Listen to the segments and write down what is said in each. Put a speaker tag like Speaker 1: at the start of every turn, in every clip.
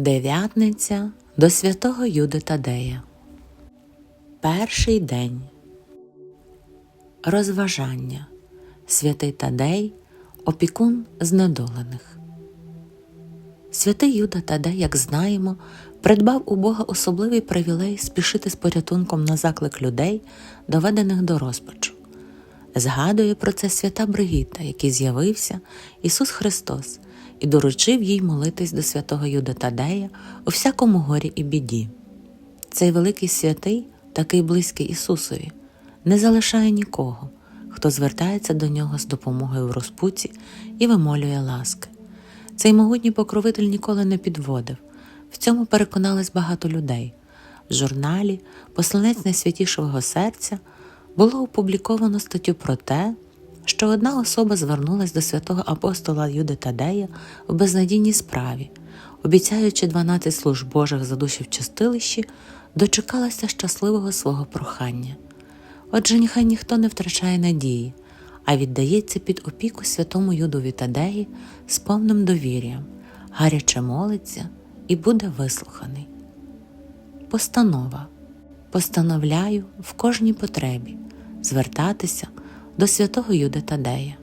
Speaker 1: Дев'ятниця до святого Юди Тадея. Перший день. Розважання. Святий Тадей, опікун знедолених. Святий Юда Тадей, як знаємо, придбав у Бога особливий привілей спішити з порятунком на заклик людей, доведених до розпачу. Згадує про це свята Бригіта, який з'явився Ісус Христос і доручив їй молитись до святого Юда Тадея у всякому горі і біді. Цей великий святий, такий близький Ісусові, не залишає нікого, хто звертається до нього з допомогою в розпуці і вимолює ласки. Цей могутній покровитель ніколи не підводив. В цьому переконались багато людей. В журналі Посланець найсвятішого серця було опубліковано статтю про те, що одна особа звернулась до святого апостола Юди Тадея в безнадійній справі, обіцяючи 12 служб Божих за душі в чистилищі, дочекалася щасливого свого прохання. Отже, нехай ніхто не втрачає надії, а віддається під опіку святому Юдові Тадеї з повним довір'ям, гаряче молиться і буде вислуханий. Постанова. Постановляю в кожній потребі звертатися до святого Юди Тадея,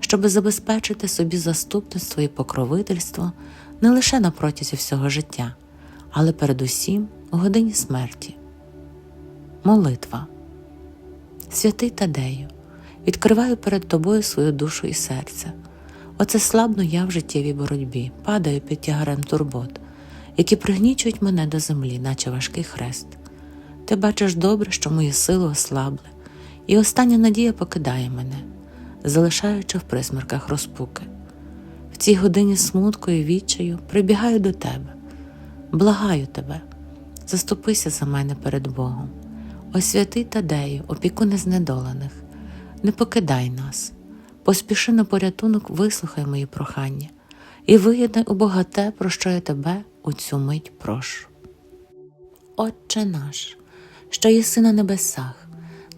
Speaker 1: щоби забезпечити собі заступництво і покровительство не лише на протязі всього життя, але передусім у годині смерті. Молитва. Святий Тадею, відкриваю перед тобою свою душу і серце. Оце слабно я в життєвій боротьбі, падаю під тягарем турбот, які пригнічують мене до землі, наче важкий хрест. Ти бачиш добре, що мої сили ослабли, і остання надія покидає мене, залишаючи в присмерках розпуки. В цій годині смутку і відчаю прибігаю до тебе, благаю тебе, заступися за мене перед Богом. О святий Тадею, опікуне знедолених, не покидай нас, поспіши на порятунок, вислухай мої прохання і виєднай у Бога те, про що я тебе у цю мить прошу. Отче наш, що єси на небесах,